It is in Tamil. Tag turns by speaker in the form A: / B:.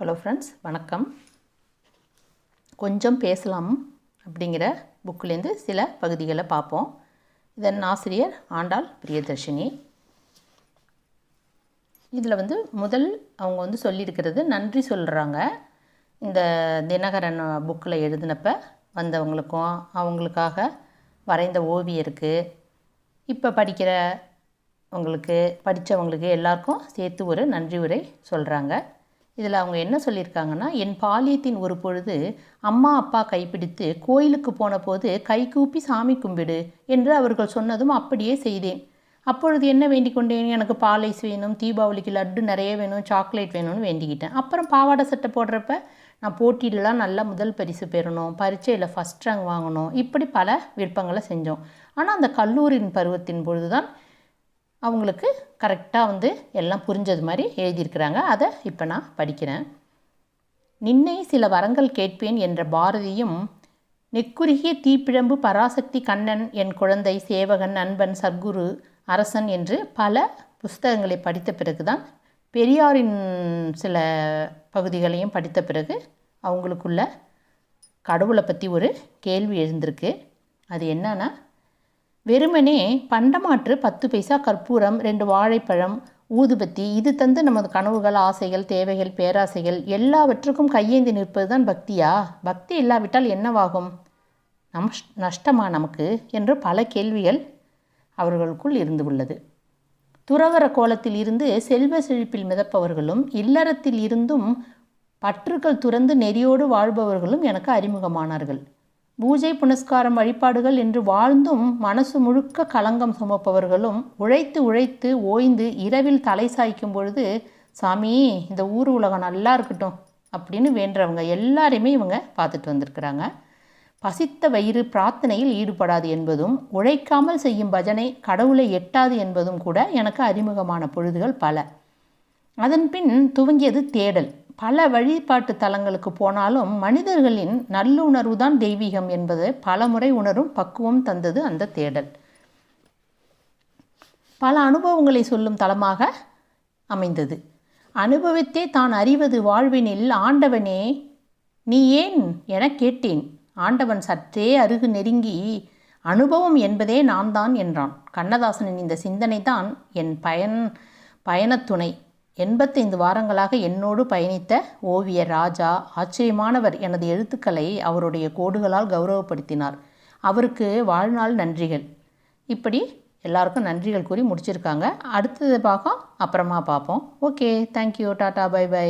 A: ஹலோ ஃப்ரெண்ட்ஸ் வணக்கம். கொஞ்சம் பேசலாம் அப்படிங்கிற புக்கிலேருந்து சில பகுதிகளை பார்ப்போம். இதன் ஆசிரியர் ஆண்டாள் பிரியதர்ஷினி. இதில் வந்து முதல் அவங்க வந்து சொல்லியிருக்கிறது நன்றி சொல்கிறாங்க இந்த தினகரன் புக்கில் எழுதினப்ப வந்தவங்களுக்கும் அவங்களுக்காக வரைந்த ஓவியருக்கு இப்போ படிக்கிறவங்களுக்கு படித்தவங்களுக்கு எல்லாருக்கும் சேர்த்து ஒரு நன்றி உரை சொல்கிறாங்க இதில் அவங்க என்ன சொல்லியிருக்காங்கன்னா என் பாலியத்தின் ஒரு பொழுது அம்மா அப்பா கைப்பிடித்து கோயிலுக்கு போன போது கைகூப்பி சாமி கும்பிடு என்று அவர்கள் சொன்னதும் அப்படியே செய்தேன். அப்பொழுது என்ன வேண்டிக் கொண்டேன்? எனக்கு பாலைஸ் வேணும் தீபாவளிக்கு லட்டு நிறைய வேணும் சாக்லேட் வேணும்னு வேண்டிக்கிட்டேன். அப்புறம் பாவாடை சட்டை போடுறப்ப நான் போட்டியிலலாம் நல்லா முதல் பரிசு பெறணும் பரீட்சையில் ஃபஸ்ட் ரேங்க் வாங்கணும் இப்படி பல விருப்பங்களை செஞ்சோம். ஆனால் அந்த கல்லூரியின் பருவத்தின் பொழுது தான் அவங்களுக்கு கரெக்டாக வந்து எல்லாம் புரிஞ்சது மாதிரி எழுதியிருக்கிறாங்க. அதை இப்போ நான் படிக்கிறேன். நின்னை சில வரங்கள் கேட்பேன் என்ற பாரதியும் நெக்குறுகிய தீப்பிழம்பு பராசக்தி கண்ணன் என் குழந்தை சேவகன் நண்பன் சர்க்குரு அரசன் என்று பல புஸ்தகங்களை படித்த பிறகு தான் பெரியாரின் சில பகுதிகளையும் படித்த பிறகு அவங்களுக்குள்ள கடவுளை பற்றி ஒரு கேள்வி எழுந்திருக்கு. அது என்னன்னா வெறுமனே பண்டமாற்று பத்து பைசா கற்பூரம் ரெண்டு வாழைப்பழம் ஊதுபத்தி இது தந்து நமது கனவுகள் ஆசைகள் தேவைகள் பேராசைகள் எல்லாவற்றுக்கும் கையேந்தி நிற்பது தான் பக்தியா? பக்தி இல்லாவிட்டால் என்னவாகும்? நம் நஷ்டமா நமக்கு? என்று பல கேள்விகள் அவர்களுக்குள் இருந்து உள்ளது. துறவர கோலத்தில் இருந்து செல்வ செழிப்பில் மிதப்பவர்களும் இல்லறத்தில் இருந்தும் பற்றுக்கள் துறந்து நெறியோடு வாழ்பவர்களும் எனக்கு அறிமுகமானார்கள். பூஜை புனஸ்காரம் வழிபாடுகள் என்று வாழ்ந்தும் மனசு முழுக்க களங்கம் சுமப்பவர்களும் உழைத்து உழைத்து ஓய்ந்து இரவில் தலை சாய்க்கும் பொழுது சாமி இந்த ஊர் உலகம் நல்லா இருக்கட்டும் அப்படின்னு வேண்டவங்க எல்லாரையுமே இவங்க பார்த்துட்டு வந்திருக்கிறாங்க. பசித்த வயிறு பிரார்த்தனையில் ஈடுபடாது என்பதும் உழைக்காமல் செய்யும் பஜனை கடவுளை எட்டாது என்பதும் கூட எனக்கு அறிமுகமான பொழுதுகள் பல. அதன் பின் துவங்கியது தேடல். பல வழிபாட்டு தலங்களுக்கு போனாலும் மனிதர்களின் நல்லுணர்வு தான் தெய்வீகம் என்பது பலமுறை உணரும் பக்குவம் தந்தது அந்த தேடல். பல அனுபவங்களை சொல்லும் தலமாக அமைந்தது. அனுபவித்தே தான் அறிவது வாழ்வினில் ஆண்டவனே நீ ஏன் என கேட்டேன்? ஆண்டவன் சற்றே அருகு நெருங்கி அனுபவம் என்பதே நான் தான் என்றான். கண்ணதாசனின் இந்த சிந்தனை தான் என் பயன் பயணத்துணை. எண்பத்தைந்து வாரங்களாக என்னோடு பயணித்த ஓவியர் ராஜா ஆச்சரியமானவர் எனது எழுத்துக்களை அவருடைய கோடுகளால் கௌரவப்படுத்தினார். அவருக்கு வாழ்நாள் நன்றிகள். இப்படி எல்லாருக்கும் நன்றிகள் கூறி முடிச்சிருக்காங்க. அடுத்தது பார்ப்போம் அப்புறமா பார்ப்போம். Okay. Thank you tata bye by.